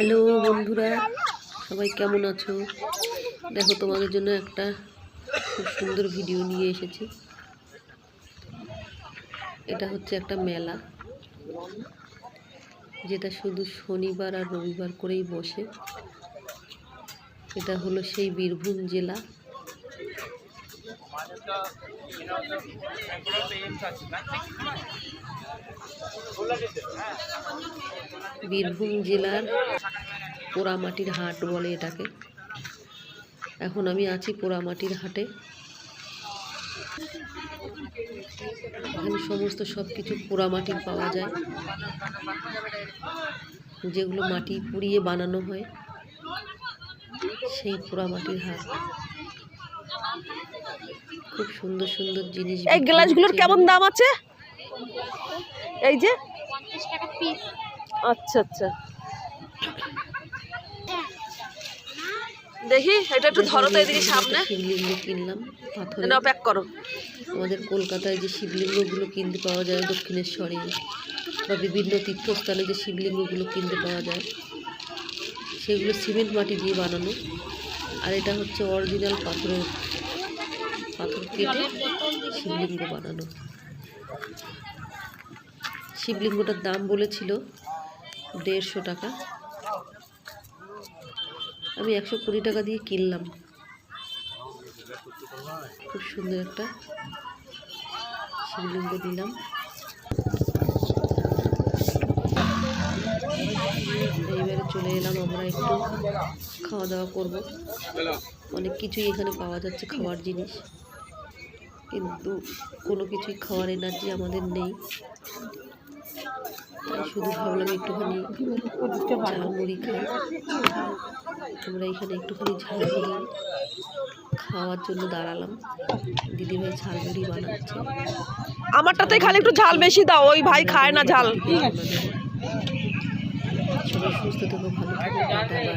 Hello বন্ধুরা, সবাই কেমন আছো? দেখো, তোমাদের জন্য একটা খুব সুন্দর ভিডিও নিয়ে এসেছি। এটা হচ্ছে একটা মেলা, যেটা শুধু শনিবার আর রবিবার করেই বসে। এটা হলো সেই বীরভূম জেলা। বীরভূম জেলার পোড়ামাটির হাট বলে এটাকে। এখন আমি আছি পোড়ামাটির হাটে। এখানে সমস্ত সব কিছু পোড়ামাটির পাওয়া যায়। যেগুলো মাটি পুড়িয়ে বানানো হয় সেই পোড়ামাটির হাট। খুব সুন্দর সুন্দর জিনিস এই গ্লাসগুলোর কেমন দাম আছে? এই যে? পঞ্চাশ টাকা পিস আচ্ছা আচ্ছা। দেখি এটা একটু ধরো তো এদিকে সামনে। শিবলিঙ্গ কিনলাম পাথরে এটা প্যাক করো। আমাদের কলকাতায় যে শিবলিঙ্গগুলো কিনতে পাওয়া যায় দক্ষিণেশ্বরে বা বিভিন্ন তীর্থস্থানে যে শিবলিঙ্গগুলো কিনতে পাওয়া যায় সেগুলো সিমেন্ট মাটি দিয়ে বানানো। আর এটা হচ্ছে অরিজিনাল পাথরের পাথর কেটে শিবলিঙ্গ বানানো। শিবলিঙ্গটার দাম বলেছিল দেড়শো টাকা। আমি একশো কুড়ি টাকা দিয়ে কিনলাম। খুব সুন্দর একটা শিবলিঙ্গ দিলাম। এইবারে চলে এলাম আমরা একটু খাওয়া দাওয়া করব। অনেক কিছুই এখানে পাওয়া যাচ্ছে খাওয়ার জিনিস। কিন্তু কোনো কিছুই খাওয়ার এনার্জি আমাদের নেই। শুধু ভাবলাম একটুখানি ঝালমুড়ি খাই। আমরা এখানে একটুখানি ঝাল ঝালমুড়ি খাওয়ার জন্য দাঁড়ালাম। দিদিভাই ঝালমুড়ি বানাচ্ছে। আমারটাতে খালি একটু ঝাল বেশি দাও ওই ভাই খায় না ঝাল। সবাই সুস্থ থেকো ভালো থেকো